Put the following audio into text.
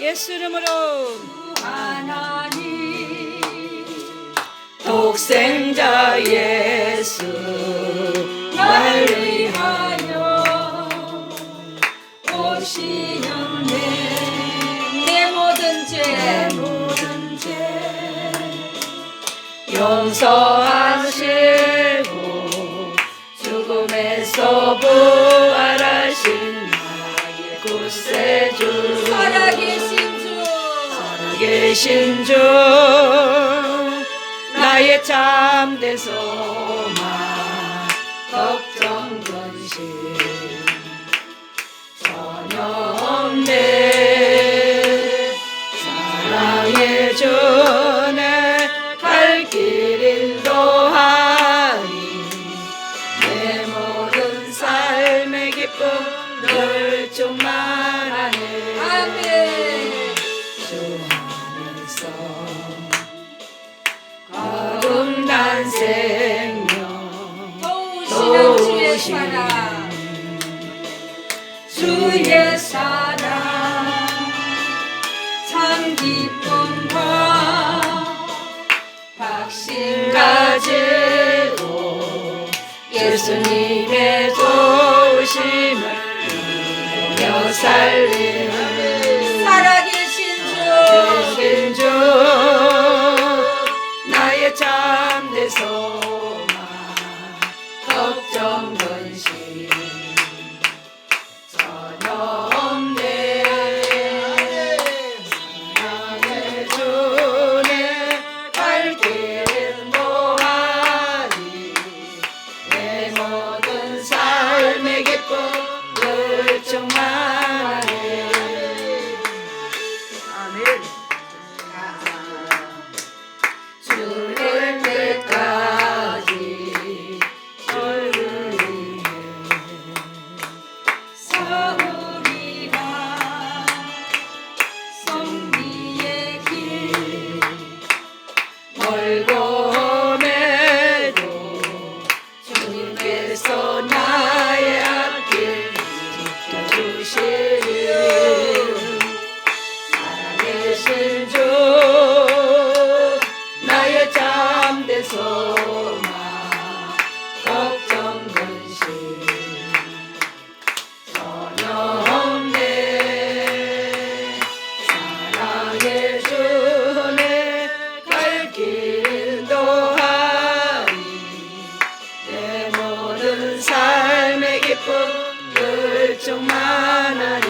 예수 이름으로. 하나님 독생자 예수 날 위하여 오시는데. 내 모든 죄. 모든 죄. 용서하 계신 주 나의 참된 소망 걱정 근심 전혀 없네 사랑해 주네 갈길 인도하니 내 모든 삶의 기쁨 늘 충만 거듭난 생명. 도우시는 주의 사랑. 주의 사랑. 참 기쁨과 확신 가지고 예수님의 도우심을 누려 살리는 늘 충만해 아멘. 주를 때까지 얼굴이 서울이라 성리의 길 멀고 매도 주님께서 나 데서나 걱정 근심 저녁에 사랑해 주네. 갈 길도 하니 내 모든 삶의 기쁨 결정만 하니